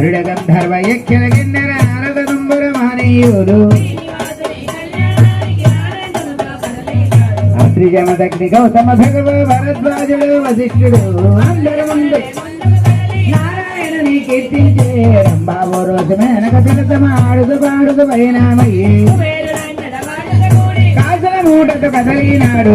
గరుడ గంధర్వ యక్షల గిన్నెర నారద నంబర మానీయులు శ్రీజమదగ్ని గౌతమ భగవ భరద్వాజుడు వశిష్ఠుడు అందరు ముందు నారాయణని కీర్తించే రంబాబో రోజు మేనక పిలత ఆడుదు పాడుదు పైనామయ్యి కాసల మూటకు కదలినాడు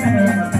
Thank you.